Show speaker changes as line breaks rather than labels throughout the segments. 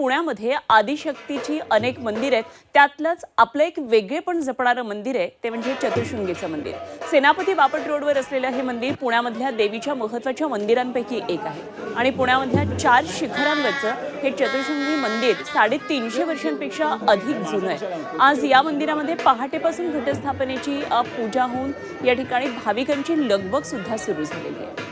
पुण्यामध्ये आदिशक्तीची अनेक मंदिर आहेत. त्यातलंच आपलं एक वेगळेपण जपणारं मंदिर आहे ते म्हणजे चतुर्शृंगीचं मंदिर. सेनापती बापट रोडवर असलेलं हे मंदिर पुण्यामधल्या देवीच्या महत्त्वाच्या मंदिरांपैकी एक आहे. आणि पुण्यामधल्या चार शिखरांवरचं हे चतुर्शृंगी मंदिर साडेतीनशे वर्षांपेक्षा अधिक जुनं आहे. आज या मंदिरामध्ये पहाटेपासून घटस्थापनेची पूजा होऊन या ठिकाणी भाविकांची लगबग सुद्धा सुरू झालेली आहे.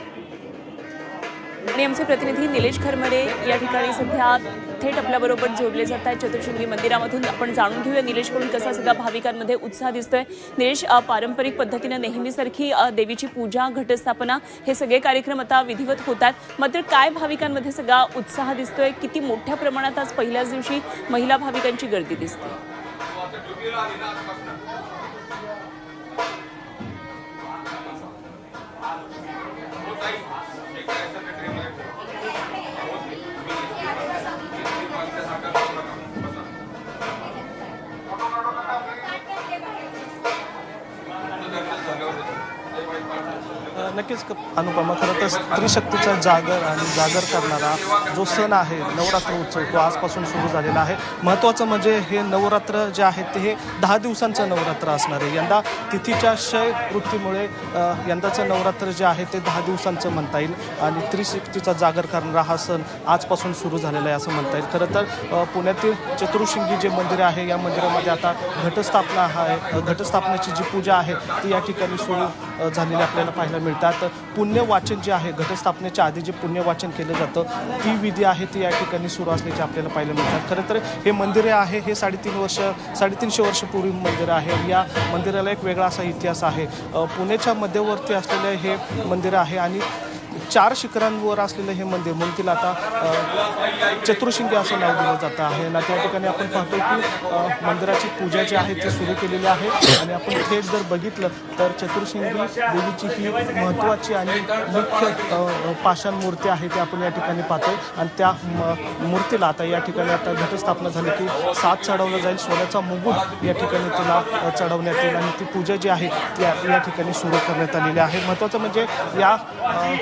आणि आमचे प्रतिनिधी निलेश खरमरे या ठिकाणी सध्या थेट आपल्याबरोबर जोडले जात आहेत. चतुर्शृंगी मंदिरामधून आपण जाणून घेऊया निलेशकडून कसा सगळा भाविकांमध्ये उत्साह दिसतोय. निलेश पारंपरिक पद्धतीनं नेहमीसारखी देवीची पूजा घटस्थापना हे सगळे कार्यक्रम आता विधिवत होतात मात्र काय भाविकांमध्ये सगळा उत्साह दिसतोय? किती मोठ्या प्रमाणात आज पहिल्याच दिवशी महिला भाविकांची गर्दी दिसते?
नक्कीच अनुपमा खरं तर स्त्रीशक्तीचा जागर आणि जागर करणारा जो सण आहे नवरात्र उत्सव तो आजपासून सुरू झालेला आहे. महत्त्वाचं म्हणजे हे नवरात्र जे आहे ते हे दहा दिवसांचं नवरात्र असणार आहे. यंदा तिथीच्या क्षय वृत्तीमुळे यंदाचं नवरात्र जे आहे ते दहा दिवसांचं म्हणता येईल. आणि त्रिशक्तीचा जागर करणारा हा सण आजपासून सुरू झालेला आहे असं म्हणता येईल. खरं तर पुण्यातील चतुर्शिंगी जे मंदिर आहे या मंदिरामध्ये आता घटस्थापना आहे घटस्थापनेची जी पूजा आहे ती या ठिकाणी सुरू झालेले आपल्याला पाहायला मिळतात. पुण्यवाचन जे आहे घटस्थापनेच्या आधी जे पुण्यवाचन केलं जातं ती विधी आहे ती या ठिकाणी सुरू असल्याचे आपल्याला पाहायला मिळतात. खरं तर हे मंदिर आहे हे साडेतीन वर्ष साडेतीनशे वर्षपूर्वी मंदिर आहे. या मंदिराला एक वेगळा असा इतिहास आहे. पुण्याच्या मध्यवर्ती असलेलं हे मंदिर आहे आणि चार शिखरांवर असलेलं हे मंदिर म्हणून तिला आता चतुर्शिंगी असं नाव दिलं जातं आहे. ना त्या ठिकाणी आपण पाहतो की मंदिराची पूजा जी आहे ती सुरू केलेली आहे. आणि आपण थेट जर बघितलं तर चतुर्शिंगी देवीची ही महत्त्वाची आणि मुख्य पाषाण मूर्ती आहे ती आपण या ठिकाणी पाहतो आणि त्या म- मूर्तीला आता या ठिकाणी आता घटस्थापना झाली की सात चढवलं जाईल. सोन्याचा मुकुट या ठिकाणी तिला चढवण्यात येईल आणि ती पूजा जी आहे ती या या ठिकाणी सुरू करण्यात आलेली आहे. महत्त्वाचं म्हणजे या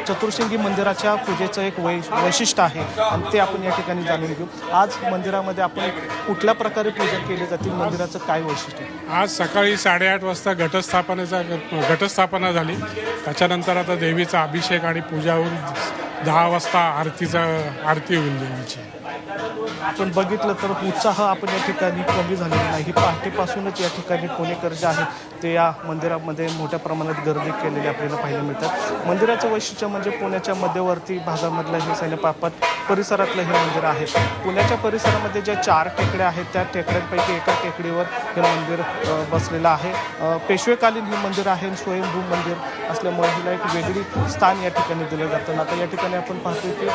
चतुर्शिंगी मंदिराच्या पूजेचं एक वै वैशिष्ट्य आहे आणि ते आपण या ठिकाणी जाणून घेऊ. आज मंदिरामध्ये आपण कुठल्या प्रकारे पूजा केली जाते? मंदिराचं काय वैशिष्ट्य? आहे
आज सकाळी साडेआठ वाजता घटस्थापनेचा घटस्थापना झाली. त्याच्यानंतर आता देवीचा अभिषेक आणि पूजा होऊन दहा वाजता आरतीचा आरती होईल देवीची.
आपण बघितलं तर उत्साह आपण या ठिकाणी कमी झालेला नाही. पहाटेपासूनच या ठिकाणी पुणेकर जे आहेत ते या मंदिरामध्ये मोठ्या प्रमाणात गर्दी केलेली आपल्याला पाहायला मिळतात. मंदिराचं वैशिष्ट्य म्हणजे पुण्याच्या मध्यवर्ती भागामधलं हे सैन्यपापात परिसरातलं हे मंदिर आहे. पुण्याच्या परिसरामध्ये ज्या चार टेकड्या आहेत त्या टेकड्यांपैकी एका टेकडीवर हे मंदिर बसलेलं आहे. पेशवेकालीन हे मंदिर आहे स्वयंभू मंदिर असल्यामुळे हिला एक वेगळी स्थान या ठिकाणी दिलं जातं आता या ठिकाणी आपण पाहतो की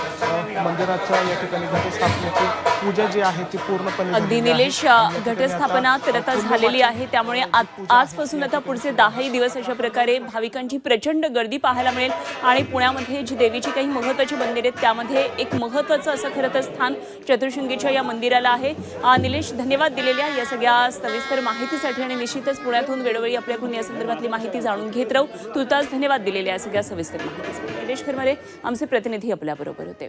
मंदिराच्या या ठिकाणी घटस्थापनेची पूजा जी आहे ती पूर्णपणे
अगदी. निलेश घटस्थापना तर आता झालेली आहे. त्यामुळे आजपासून आता पुढचे दहाही दिवस अशा प्रकारे भाविकांची प्रचंड गर्दी पाहायला मिळेल. आणि पुण्यामध्ये जी देवीची काही महत्वाची मंदिर आहेत त्यामध्ये एक महत्वाचं असं खरं तर स्थान चतुर्शृंगीच्या या मंदिराला आहे. निलेश धन्यवाद दिलेल्या या सगळ्या सविस्तर माहितीसाठी आणि निश्चितच पुण्यातून वेळोवेळी आपल्याकडून या संदर्भातली माहिती जाणून घेत राहू. तुर्तास धन्यवाद दिलेल्या या सगळ्या सविस्तर माहितीसाठी. निलेश खरमरे आमचे प्रतिनिधी आपल्याबरोबर होते.